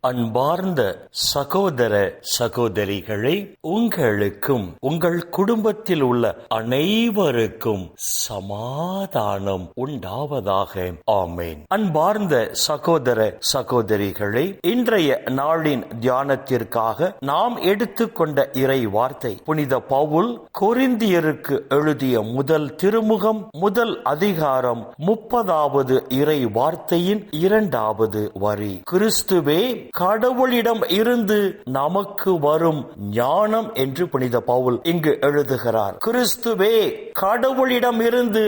அன்பார்ந்த சகோதர சகோதரிகளை உங்களுக்கும் உங்கள் குடும்பத்தில் உள்ள அனைவருக்கும் சமாதானம் உண்டாவதாக. ஆமேன். அன்பார்ந்த சகோதர சகோதரிகளை இன்றைய நாளின் தியானத்திற்காக நாம் எடுத்துக்கொண்ட இறை வார்த்தை புனித பவுல் கொரிந்தியருக்கு எழுதிய முதல் திருமுகம் முதல் அதிகாரம் முப்பதாவது இறை வார்த்தையின் இரண்டாவது வரி. கிறிஸ்துவே கடவுளிடம் இருந்து நமக்கு வரும் ஞானம் என்று புனித பவுல் இங்கு எழுதுகிறார். கிறிஸ்துவே கடவுளிடம் இருந்து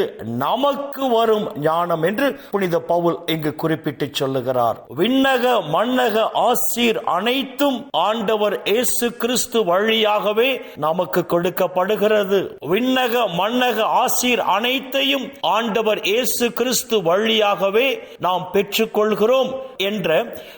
நமக்கு வரும் ஞானம் என்று புனித பவுல் இங்கு குறிப்பிட்டு சொல்லுகிறார். விண்ணக மன்னக ஆசீர் அனைத்தும் ஆண்டவர் இயேசு கிறிஸ்து வழியாகவே நமக்கு கொடுக்கப்படுகிறது. விண்ணக மன்னக ஆசீர் அனைத்தையும் ஆண்டவர் இயேசு கிறிஸ்து வழியாகவே நாம் பெற்றுக்கொள்கிறோம் என்ற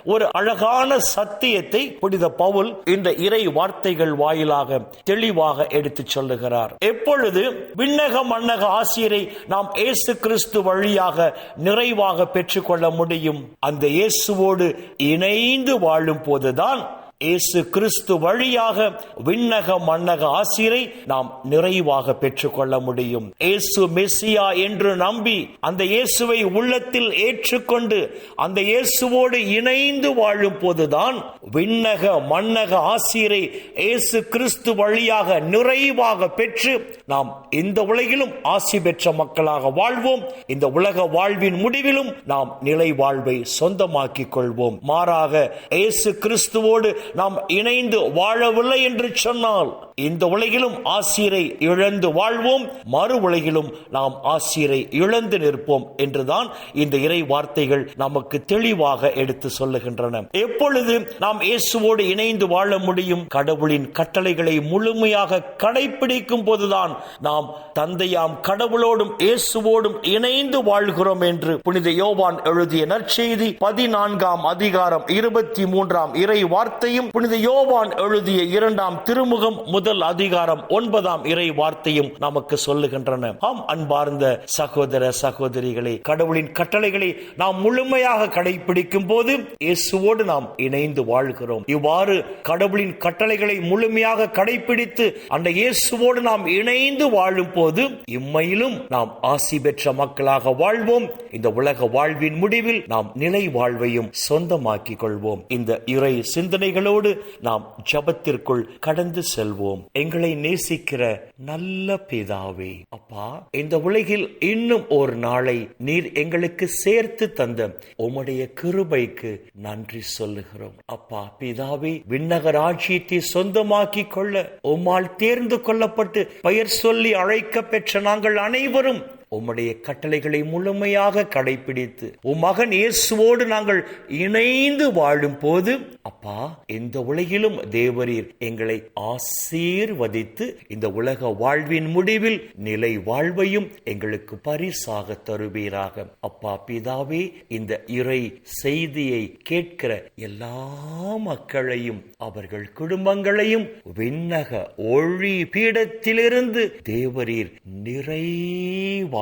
ஒரு அழகான சத்தியத்தை புனித பவுல் இந்த இறை வார்த்தைகள் வாயிலாக தெளிவாக எடுத்துச் சொல்லுகிறார். எப்பொழுது விண்ணக மன்னக ஆசிரியரை நாம் இயேசு கிறிஸ்து வழியாக நிறைவாக பெற்றுக்கொள்ள முடியும்? அந்த இயேசுவோடு இணைந்து வாழும் போதுதான் இயேசு கிறிஸ்து வழியாக விண்ணக மன்னக ஆசிரை நாம் நிறைவாக பெற்றுக்கொள்ள முடியும். இயேசு மெஸ்ஸியா என்று நம்பி அந்த இயேசுவை உள்ளத்தில் ஏற்றுக்கொண்டு அந்த இயேசுவோடு இணைந்து வாழும் போதுதான் விண்ணக மன்னக ஆசிரை இயேசு கிறிஸ்து வழியாக நிறைவாக பெற்று நாம் இந்த உலகிலும் ஆசி பெற்ற மக்களாக வாழ்வோம். இந்த உலக வாழ்வின் முடிவிலும் நாம் நிலை வாழ்வை சொந்தமாக்கிக் கொள்வோம். மாறாக இயேசு கிறிஸ்துவோடு நாம் இணைந்து வாழவில்லை என்று சொன்னால் இந்த உலகிலும் ஆசிரை இழந்து வாழ்வோம் மறு உலகிலும் நாம் ஆசிரை இழந்து நிற்போம் என்றுதான் இந்த இறை வார்த்தைகள் நமக்கு தெளிவாக எடுத்து சொல்லுகின்றன. எப்பொழுது நாம் இயேசுவோடு இணைந்து வாழ முடியும்? கடவுளின் கட்டளைகளை முழுமையாக கடைபிடிக்கும் போதுதான் நாம் தந்தையாம் கடவுளோடும் இயேசுவோடும் இணைந்து வாழ்கிறோம் என்று புனித யோவான் எழுதிய நற்செய்தி பதினான்காம் அதிகாரம் இருபத்தி மூன்றாம் இறை வார்த்தை வார்த்தையும் புனித யோவான் எழுதிய இரண்டாம் திருமுகம் முதல் அதிகாரம் ஒன்பதாம் இறை வார்த்தையும் நமக்கு சொல்லுகின்றன. ஆம் அன்பார்ந்த சகோதர சகோதரிகளே கடவுளின் கட்டளைகளை நாம் முழுமையாக கடைபிடிக்கும் போது இயேசுவோடு நாம் இணைந்து வாழ்கிறோம். இவ்வாறு கடவுளின் கட்டளைகளை முழுமையாக கடைபிடித்து அந்த இயேசுவோடு நாம் இணைந்து வாழும் போது இம்மையிலும் நாம் ஆசி பெற்ற மக்களாக வாழ்வோம். இந்த உலக வாழ்வின் முடிவில் நாம் நிலை வாழ்வையும் சொந்தமாக்கிக் கொள்வோம். இந்த இறை சிந்தனைகள் சிந்தனைகளோடு நாம் ஜபத்திற்குள் கடந்து செல்வோம். எங்களை நேசிக்கிற நல்ல பிதாவே. அப்பா இந்த உலகில் இன்னும் ஒரு நாளை நீர் எங்களுக்கு சேர்த்து தந்த உம்முடைய கிருபைக்கு நன்றி சொல்லுகிறோம். அப்பா பிதாவே விண்ணக ராஜ்யத்தை சொந்தமாக்கிக் கொள்ள உம்மால் தேர்ந்து கொள்ளப்பட்டு பெயர் சொல்லி அழைக்க பெற்ற நாங்கள் அனைவரும் உம்முடைய கட்டளைகளை முழுமையாக கடைபிடித்து உம் மகன் இயேசுவோடு நாங்கள் இணைந்து வாழும் போது அப்பா இந்த உலகிலும் தேவரீர் எங்களை ஆசீர்வதித்து இந்த உலக வாழ்வின் முடிவில் நிலை வாழ்வையும் எங்களுக்கு பரிசாக தருவீராக. அப்பா பிதாவே இந்த இறை செய்தியை கேட்கிற எல்லா மக்களையும் அவர்கள் குடும்பங்களையும் விண்ணக ஒழி பீடத்திலிருந்து தேவரீர் நிறைவா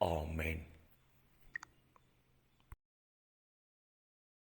ஆமேன்